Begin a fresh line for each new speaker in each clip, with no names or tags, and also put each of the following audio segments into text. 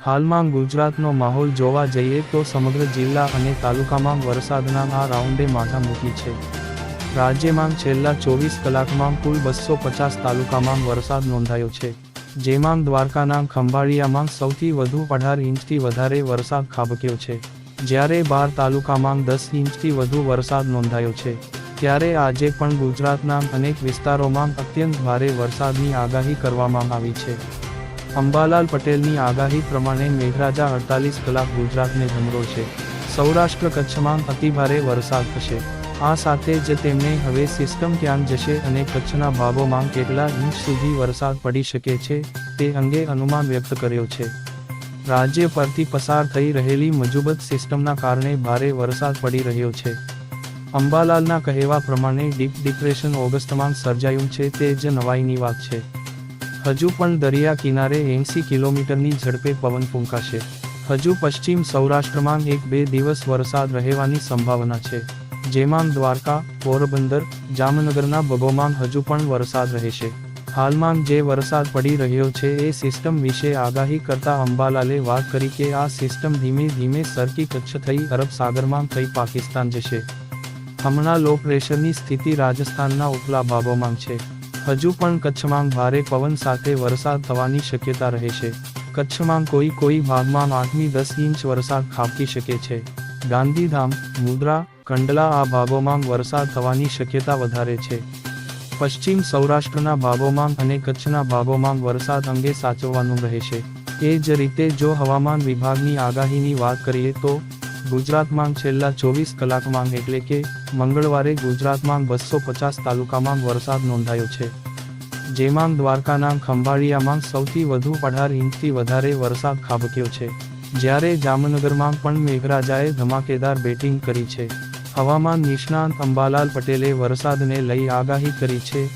હાલમાં ગુજરાતનો માહોલ જોવા જઈએ તો સમગ્ર જિલ્લા અને તાલુકામાં વરસાદના આ રાઉન્ડે માથા મૂકી છે. રાજ્યમાં છેલ્લા ચોવીસ કલાકમાં કુલ બસો પચાસ તાલુકામાં વરસાદ નોંધાયો છે, જેમાં દ્વારકાના ખંભાળિયામાં સૌથી વધુ અઢાર ઇંચથી વધારે વરસાદ ખાબક્યો છે. જ્યારે બાર તાલુકામાં દસ ઇંચથી વધુ વરસાદ નોંધાયો છે, ત્યારે આજે પણ ગુજરાતના અનેક વિસ્તારોમાં અત્યંત ભારે વરસાદની આગાહી કરવામાં આવી છે. અંબાલાલ પટેલની આગાહી પ્રમાણે મેઘરાજા અડતાલીસ કલાક ગુજરાતને છે. સૌરાષ્ટ્ર કચ્છમાં અતિભારે વરસાદ થશે. આ સાથે જ તેમણે હવે સિસ્ટમ ક્યાં જશે અને કચ્છના ભાગોમાં કેટલા ઇંચ સુધી વરસાદ પડી શકે છે, તે અંગે અનુમાન વ્યક્ત કર્યો છે. રાજ્ય પરથી પસાર થઈ રહેલી મજુબત સિસ્ટમના કારણે ભારે વરસાદ પડી રહ્યો છે. અંબાલાલના કહેવા પ્રમાણે ડીપ ડિપ્રેશન ઓગસ્ટમાં સર્જાયું છે તે જ નવાઈની વાત છે. હજુ પણ દરિયા કિનારે એંસી કિલોમીટરની ઝડપે પવન ફૂંકાશે. હજુ પશ્ચિમ સૌરાષ્ટ્રમાં એક બે દિવસ વરસાદ રહેવાની સંભાવના છે. જેમાં દ્વારકા, પોરબંદર, જામનગરના બગોમાં હજુ પણ વરસાદ રહેશે. હાલમાં જે વરસાદ પડી રહ્યો છે એ સિસ્ટમ વિશે આગાહી કરતા અંબાલાલે વાત કરી કે આ સિસ્ટમ ધીમે ધીમે સરકી કચ્છ થઈ અરબ સાગરમાં થઈ પાકિસ્તાન જશે. હમણાં લો પ્રેશરની સ્થિતિ રાજસ્થાનના ઉપલા ભાગોમાં છે. હજુ પણ કચ્છમાં ભારે પવન સાથે વરસાદ થવાની શક્યતા રહેશે કચ્છમાં કોઈ કોઈ ભાગમાં આઠમી દસ ઇંચ વરસાદ ખાબકી શકે છે. ગાંધીધામ, મુદ્રા, કંડલા આ ભાગોમાં વરસાદ થવાની શક્યતા વધારે છે. પશ્ચિમ સૌરાષ્ટ્રના ભાગોમાં અને કચ્છના ભાગોમાં વરસાદ અંગે સાચવવાનું રહેશે. એ જ રીતે જો હવામાન વિભાગની આગાહીની વાત કરીએ તો ગુજરાતમાં છેલ્લા ચોવીસ કલાકમાં એટલે કે મંગળવારે ગુજરાતમાં બસો પચાસ તાલુકામાં વરસાદ નોંધાયો છે. જેમાં દ્વારકાના ખંભાળિયામાં સૌથી વધુ અઢાર ઇંચથી વધારે વરસાદ ખાબક્યો છે. જ્યારે જામનગરમાં પણ મેઘરાજાએ ધમાકેદાર બેટિંગ કરી છે. હવામાન નિષ્ણાંત અંબાલાલ પટેલે વરસાદને લઈ આગાહી કરી છે.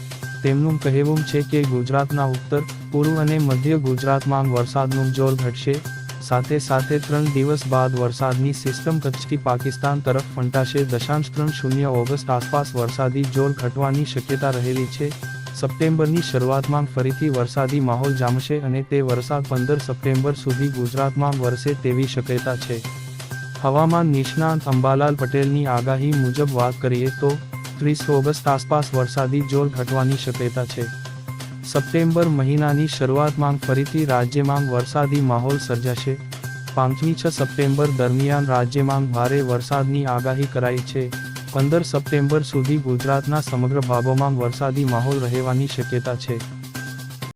તેમનું કહેવું છે કે ગુજરાતના ઉત્તર, પૂર્વ અને મધ્ય ગુજરાતમાં વરસાદનું જોર ઘટશે. સાથે સાથે ત્રણ દિવસ બાદ વરસાદની સિસ્ટમ કચ્છથી પાકિસ્તાન તરફ ફંટાશે. દશાંશ ત્રણ શૂન્ય ઓગસ્ટ આસપાસ વરસાદી જોર ઘટવાની શક્યતા રહેલી છે. સપ્ટેમ્બરની શરૂઆતમાં ફરીથી વરસાદી માહોલ જામશે અને તે વરસાદ પંદર સપ્ટેમ્બર સુધી ગુજરાતમાં વરસે તેવી શક્યતા છે. હવામાન નિષ્ણાંત અંબાલાલ પટેલની આગાહી મુજબ વાત કરીએ તો, ત્રીસ ઓગસ્ટ આસપાસ વરસાદી જોર ઘટવાની શક્યતા છે. સપ્ટેમ્બર મહિનાની શરૂઆતમાં ફરીથી રાજ્યમાં વરસાદી માહોલ સર્જાશે. પાંચમી છ સપ્ટેમ્બર દરમિયાન રાજ્યમાં ભારે વરસાદની આગાહી કરાઈ છે. પંદર સપ્ટેમ્બર સુધી ગુજરાતના સમગ્ર ભાગોમાં વરસાદી માહોલ રહેવાની શક્યતા છે.